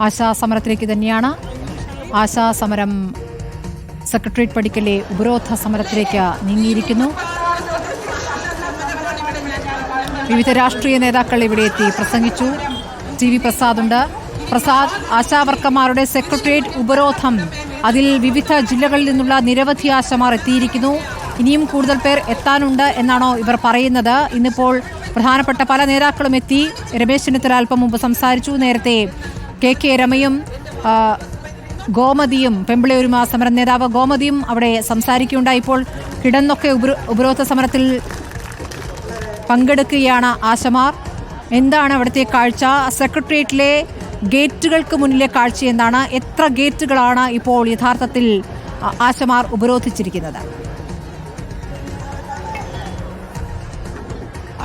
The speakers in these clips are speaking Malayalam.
ആശാ സമരത്തിലേക്ക് തന്നെയാണ്. ആശാസമരം സെക്രട്ടേറിയറ്റ് പടിക്കലെ ഉപരോധ സമരത്തിലേക്ക് നീങ്ങിയിരിക്കുന്നു. വിവിധ രാഷ്ട്രീയ നേതാക്കൾ ഇവിടെ എത്തി പ്രസംഗിച്ചു. ടി വി പ്രസാദ് ഉണ്ട് പ്രസാദ് ആശാവർക്കർമാരുടെ സെക്രട്ടേറിയറ്റ് ഉപരോധം. അതിൽ വിവിധ ജില്ലകളിൽ നിന്നുള്ള നിരവധി ആശമാർ എത്തിയിരിക്കുന്നു. ഇനിയും കൂടുതൽ പേർ എത്താനുണ്ട് എന്നാണോ ഇവർ പറയുന്നത്. ഇന്നിപ്പോൾ പ്രധാനപ്പെട്ട പല നേതാക്കളും എത്തി. രമേശ് ചെന്നിത്തല അല്പം മുമ്പ് സംസാരിച്ചു. നേരത്തെ കെ കെ രമയും ഗോമതിയും പെമ്പിളയൂരുമ സമര നേതാവ് ഗോമതിയും അവിടെ സംസാരിക്കുകയുണ്ടായി. ഇപ്പോൾ കിടന്നൊക്കെ ഉപരോ- ഉപരോധ സമരത്തിൽ പങ്കെടുക്കുകയാണ് ആശമാർ. എന്താണ് അവിടുത്തെ കാഴ്ച? സെക്രട്ടേറിയറ്റിലെ ഗേറ്റുകൾക്ക് മുന്നിലെ കാഴ്ച എന്താണ്? എത്ര ഗേറ്റുകളാണ് ഇപ്പോൾ യഥാർത്ഥത്തിൽ ആശമാർ ഉപരോധിച്ചിരിക്കുന്നത്?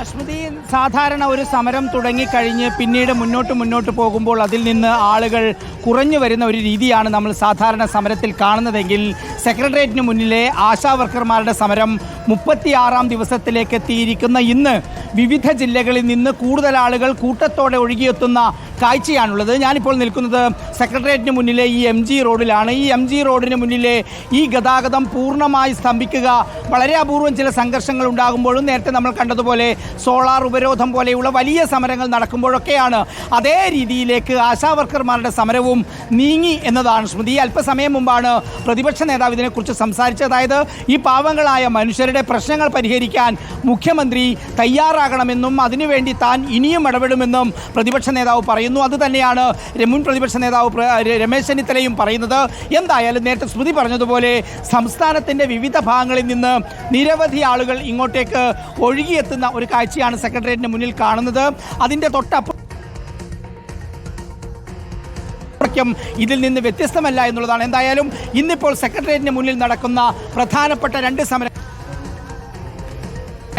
അശ്മതി സാധാരണ ഒരു സമരം തുടങ്ങിക്കഴിഞ്ഞ് പിന്നീട് മുന്നോട്ട് മുന്നോട്ട് പോകുമ്പോൾ അതിൽ നിന്ന് ആളുകൾ കുറഞ്ഞു വരുന്ന ഒരു രീതിയാണ് നമ്മൾ സാധാരണ സമരത്തിൽ കാണുന്നതെങ്കിൽ സെക്രട്ടേറിയറ്റിന് മുന്നിലെ ആശാ വർക്കർമാരുടെ സമരം മുപ്പത്തിയാറാം ദിവസത്തിലേക്ക് എത്തിയിരിക്കുന്ന ഇന്ന് വിവിധ ജില്ലകളിൽ നിന്ന് കൂടുതൽ ആളുകൾ കൂട്ടത്തോടെ ഒഴുകിയെത്തുന്ന കാഴ്ചയാണുള്ളത്. ഞാനിപ്പോൾ നിൽക്കുന്നത് സെക്രട്ടേറിയറ്റിന് മുന്നിലെ ഈ എം ജി റോഡിലാണ്. ഈ എം ജി റോഡിന് മുന്നിലെ ഈ ഗതാഗതം പൂർണമായി സ്തംഭിക്കുക വളരെ അപൂർവം ചില സംഘർഷങ്ങൾ ഉണ്ടാകുമ്പോഴും നേരത്തെ നമ്മൾ കണ്ടതുപോലെ സോളാർ ഉപരോധം പോലെയുള്ള വലിയ സമരങ്ങൾ നടക്കുമ്പോഴൊക്കെയാണ് അതേ രീതിയിലേക്ക് ആശാവർക്കർമാരുടെ സമരവും നീങ്ങി എന്നതാണ്. സ്മൃതി അല്പസമയം മുമ്പാണ് പ്രതിപക്ഷ നേതാവ് ഇതിനെക്കുറിച്ച് സംസാരിച്ചത് അതായത് ഈ പാവങ്ങളായ മനുഷ്യരുടെ പ്രശ്നങ്ങൾ പരിഹരിക്കാൻ മുഖ്യമന്ത്രി തയ്യാറാകണമെന്നും അതിനുവേണ്ടി താൻ ഇനിയും ഇടപെടുമെന്നും പ്രതിപക്ഷ നേതാവ് പറയുന്നു. അതുതന്നെയാണ് മുൻ പ്രതിപക്ഷ നേതാവ് രമേശ് ചെന്നിത്തലയും പറയുന്നത്. എന്തായാലും നേരത്തെ സ്മൃതി പറഞ്ഞതുപോലെ സംസ്ഥാനത്തിന്റെ വിവിധ ഭാഗങ്ങളിൽ നിന്ന് നിരവധി ആളുകൾ ഇങ്ങോട്ടേക്ക് ഒഴുകിയെത്തുന്ന ഒരു കാഴ്ചയാണ് സെക്രട്ടേറിയറ്റിന് മുന്നിൽ കാണുന്നത്. അതിന്റെ തൊട്ടപ്പുറം ക്കും ഇതിൽ നിന്ന് വ്യത്യസ്തമല്ല എന്നുള്ളതാണ്. എന്തായാലും ഇന്നിപ്പോൾ സെക്രട്ടേറിയറ്റിന് മുന്നിൽ നടക്കുന്ന പ്രധാനപ്പെട്ട രണ്ട് സമര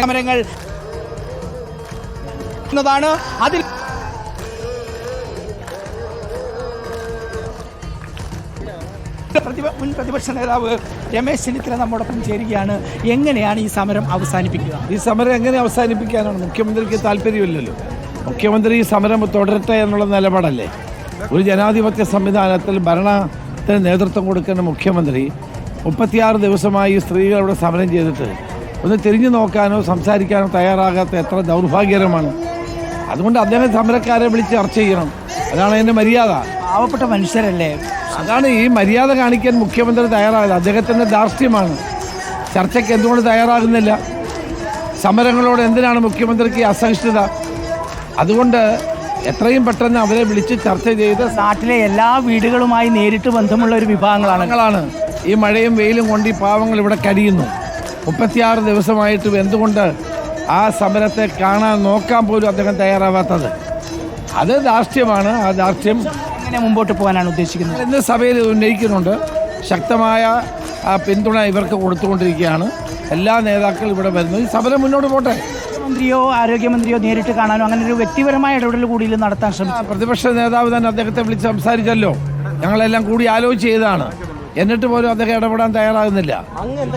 സമരങ്ങൾ എന്നതാണ്. അതിൽ മുൻ പ്രതിപക്ഷ നേതാവ് രമേശ് ചെന്നിത്തല നമ്മോടൊപ്പം ചേരുകയാണ്. എങ്ങനെയാണ് ഈ സമരം അവസാനിപ്പിക്കുക? ഈ സമരം എങ്ങനെ അവസാനിപ്പിക്കാനാണ്? മുഖ്യമന്ത്രിക്ക് താല്പര്യമില്ലല്ലോ. മുഖ്യമന്ത്രി ഈ സമരം തുടരട്ടെ എന്നുള്ള നിലപാടല്ലേ? ഒരു ജനാധിപത്യ സംവിധാനത്തിൽ ഭരണത്തിന് നേതൃത്വം കൊടുക്കുന്ന മുഖ്യമന്ത്രി മുപ്പത്തിയാറ് ദിവസമായി ഇവിടെ സമരം ചെയ്തിട്ട് ഒന്ന് തിരിഞ്ഞു നോക്കാനോ സംസാരിക്കാനോ തയ്യാറാകാത്ത എത്ര ദൗർഭാഗ്യകരമാണ്. അതുകൊണ്ട് അദ്ദേഹം സമരക്കാരെ വിളിച്ച് ചർച്ച ചെയ്യണം. അതാണ് അതിന്റെ മര്യാദ. പാവപ്പെട്ട മനുഷ്യരല്ലേ? അതാണ് ഈ മര്യാദ കാണിക്കാൻ മുഖ്യമന്ത്രി തയ്യാറായത്. അദ്ദേഹത്തിന്റെ ധാർഷ്ട്യമാണ്. ചർച്ചയ്ക്ക് എന്തുകൊണ്ട് തയ്യാറാകുന്നില്ല? സമരങ്ങളോട് എന്തിനാണ് മുഖ്യമന്ത്രിക്ക് അസഹിഷ്ണുത? അതുകൊണ്ട് എത്രയും പെട്ടെന്ന് അവരെ വിളിച്ച് ചർച്ച ചെയ്ത് നാട്ടിലെ എല്ലാ വീടുകളുമായി നേരിട്ട് ബന്ധമുള്ള ഒരു വിഭാഗങ്ങളാണ്. ഈ മഴയും വെയിലും കൊണ്ട് ഈ പാവങ്ങൾ ഇവിടെ കരിയുന്നു മുപ്പത്തിയാറ് ദിവസമായിട്ടും എന്തുകൊണ്ട് ആ സമരത്തെ കാണാൻ നോക്കാൻ പോലും അദ്ദേഹം തയ്യാറാവാത്തത്? അത് ധാർഷ്ട്യമാണ്. ആ ധാർഷ്ട്യം എങ്ങനെ മുമ്പോട്ട് പോകാനാണ് ഉദ്ദേശിക്കുന്നത്. ഇന്ന് സഭയിൽ ഉന്നയിക്കുന്നുണ്ട്. ശക്തമായ ആ, പിന്തുണ ഇവർക്ക് കൊടുത്തുകൊണ്ടിരിക്കുകയാണ്. എല്ലാ നേതാക്കളും ഇവിടെ വരുന്നു. ഈ സമരം മുന്നോട്ട് പോട്ടെ. മന്ത്രിയോ ആരോഗ്യമന്ത്രിയോ നേരിട്ട് കാണാനോ അങ്ങനെ ഒരു വ്യക്തിപരമായ ഇടപെടൽ കൂടി നടത്താൻ ശ്രമിച്ചു. പ്രതിപക്ഷ നേതാവ് തന്നെ അദ്ദേഹത്തെ വിളിച്ച് സംസാരിച്ചല്ലോ. ഞങ്ങളെല്ലാം കൂടി ആലോചിച്ച് ചെയ്താണ് എന്നിട്ട് പോലും അദ്ദേഹം ഇടപെടാൻ തയ്യാറാകുന്നില്ല.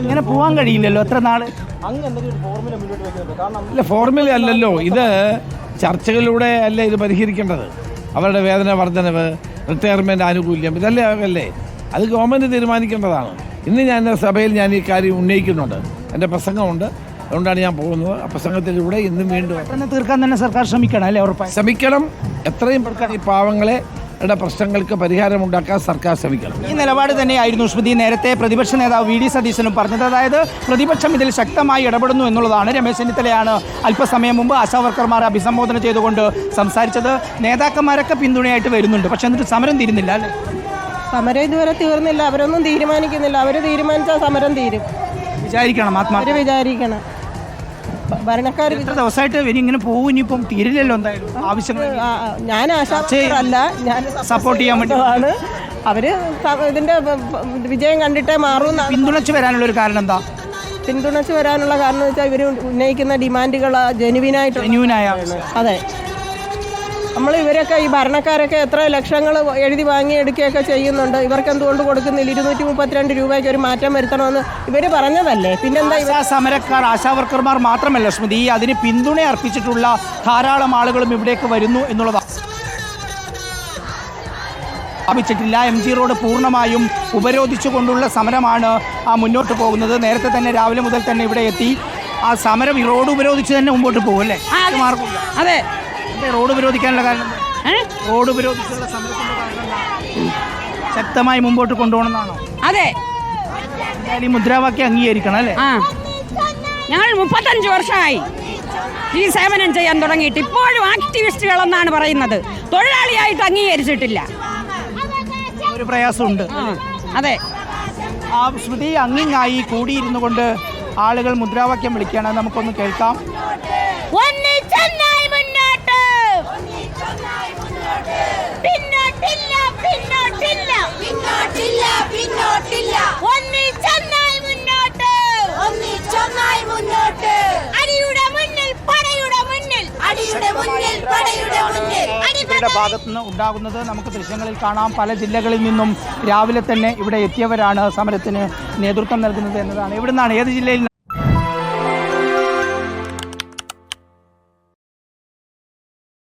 ഇങ്ങനെ പോകാൻ കഴിയില്ലല്ലോ. എത്ര നാൾ? ഇല്ല ഫോർമുല അല്ലല്ലോ. ഇത് ചർച്ചകളിലൂടെ അല്ലേ ഇത് പരിഹരിക്കേണ്ടത്? അവരുടെ വേതന വർധനവ് റിട്ടയർമെന്റ് ആനുകൂല്യം ഇതല്ലേ അല്ലേ അത് ഗവൺമെന്റ് തീരുമാനിക്കേണ്ടതാണ്. ഇന്ന് ഞാൻ സഭയിൽ ഞാൻ ഈ കാര്യം ഉന്നയിക്കുന്നുണ്ട്. എന്റെ പ്രസംഗമുണ്ട്. അതുകൊണ്ടാണ് ഞാൻ പോകുന്നത്. ആ പ്രസംഗത്തിലൂടെ ഇന്നും വീണ്ടും തീർക്കാൻ തന്നെ സർക്കാർ ശ്രമിക്കണം അല്ലേ ഉറപ്പായി? ശ്രമിക്കണം. എത്രയും പെട്ടെന്ന് ഈ പാവങ്ങളെ യുടെ പ്രശ്നങ്ങൾക്ക് പരിഹാരമുണ്ടാക്കാൻ സർക്കാർ ശ്രമിക്കണം. ഈ നിലപാട് തന്നെയായിരുന്നു സ്മൃതി നേരത്തെ പ്രതിപക്ഷ നേതാവ് വി ഡി സതീശനും പറഞ്ഞത്. അതായത് പ്രതിപക്ഷം ഇതിൽ ശക്തമായി ഇടപെടുന്നു എന്നുള്ളതാണ് രമേശ് ചെന്നിത്തലയാണ് അല്പസമയം മുമ്പ് ആശാവർക്കർമാരെ അഭിസംബോധന ചെയ്തുകൊണ്ട് സംസാരിച്ചത്. നേതാക്കന്മാരൊക്കെ പിന്തുണയായിട്ട് വരുന്നുണ്ട്. പക്ഷെ എന്നിട്ട് സമരം തീരുന്നില്ല അല്ലേ? സമരം ഇതുവരെ തീർന്നില്ല. അവരൊന്നും തീരുമാനിക്കുന്നില്ല. അവർ തീരുമാനിച്ചാൽ സമരം തീരും. വിചാരിക്കണം ആത്മാ വിചാരിക്കണം. ഭരണക്കാർ എത്ര ദിവസമായിട്ട് ഇനി ഇങ്ങനെ പോകും ഇനിയിപ്പം തീരില്ലല്ലോ എന്തായാലും ആവശ്യങ്ങൾ. ഞാൻ ആശാവർക്കറല്ല ഞാൻ സപ്പോർട്ട് ചെയ്യാൻ വേണ്ടി. അവർ ഇതിന്റെ വിജയം കണ്ടിട്ടേ മാറും പിന്തുണച്ച് വരാനുള്ള ഒരു കാരണം എന്താ? പിന്തുണച്ച് വരാനുള്ള കാരണം വെച്ചാൽ ഇവർ ഉന്നയിക്കുന്ന ഡിമാൻഡുകൾ ജെനുവിനായിട്ട് ജെനുവിനായ അതെ. നമ്മൾ ഇവരൊക്കെ ഈ ഭരണക്കാരൊക്കെ എത്ര ലക്ഷങ്ങൾ എഴുതി വാങ്ങി എടുക്കുകയൊക്കെ ചെയ്യുന്നുണ്ട്. ഇവർക്ക് എന്തുകൊണ്ട് കൊടുക്കുന്നില്ല? ഇരുന്നൂറ്റി മുപ്പത്തിരണ്ട് രൂപയ്ക്ക് ഒരു മാറ്റം വരുത്തണമെന്ന് ഇവർ പറഞ്ഞതല്ലേ? പിന്നെന്താ ഇവർ ആശാ സമരക്കാർ ആശാവർക്കർമാർ മാത്രമല്ല സ്മൃതി അതിന് പിന്തുണ അർപ്പിച്ചിട്ടുള്ള ധാരാളം ആളുകളും ഇവിടേക്ക് വരുന്നു എന്നുള്ളതാണ് സ്ഥാപിച്ചിട്ടില്ല. എം ജി റോഡ് പൂർണമായും ഉപരോധിച്ചുകൊണ്ടുള്ള സമരമാണ് ആ മുന്നോട്ട് പോകുന്നത്. നേരത്തെ തന്നെ രാവിലെ മുതൽ തന്നെ ഇവിടെ എത്തി. ആ സമരം ഈ റോഡ് ഉപരോധിച്ച് തന്നെ മുമ്പോട്ട് പോകും അല്ലേ? അതെ. റോഡ് ഉപരോധിക്കാനുള്ള കാരണം റോഡ് ഉപരോധിച്ചുള്ള സമരത്തിന്റെ കാരണം? ശക്തമായി മുമ്പോട്ട് കൊണ്ടുപോകണമെന്നാണോ? അതെ. ഈ മുദ്രാവാക്യം അംഗീകരിക്കണം അല്ലേ? ഞങ്ങൾ മുപ്പത്തഞ്ച് വർഷമായി ഈ സേവനം ചെയ്യാൻ തുടങ്ങിയിട്ട് ഇപ്പോഴും ആക്ടിവിസ്റ്റുകൾ എന്നാണ് പറയുന്നത്. തൊഴിലാളിയായിട്ട് അംഗീകരിച്ചിട്ടില്ല. ഒരു പ്രയാസമുണ്ട്. അതെ. ആ ശ്രുതി അങ്ങിങ്ങായി കൂടിയിരുന്നു കൊണ്ട് ആളുകൾ മുദ്രാവാക്യം വിളിക്കുകയാണ്. നമുക്കൊന്ന് കേൾക്കാം. ഒന്നിച്ചൊന്നായി മുന്നോട്ട് പിന്നോട്ടില്ല പിന്നോട്ടില്ല. പിന്നോട്ടില്ല പിന്നോട്ടില്ല. ഒന്നിച്ചൊന്നായി മുന്നോട്ട്. ഒന്നിച്ചൊന്നായി മുന്നോട്ട്. അടിയുടെ മുന്നിൽ പടയുടെ മുന്നിൽ. അടിയുടെ മുന്നിൽ പടയുടെ മുന്നിൽ. ഇവരുടെ ഭാഗത്തു നിന്ന് ഉണ്ടാകുന്നത് നമുക്ക് ദൃശ്യങ്ങളിൽ കാണാം. പല ജില്ലകളിൽ നിന്നും രാവിലെ തന്നെ ഇവിടെ എത്തിയവരാണ് സമരത്തിന് നേതൃത്വം നൽകുന്നത് എന്നതാണ്. ഇവിടുന്നാണ് നിന്നാണ് ഏത് ജില്ലയിൽ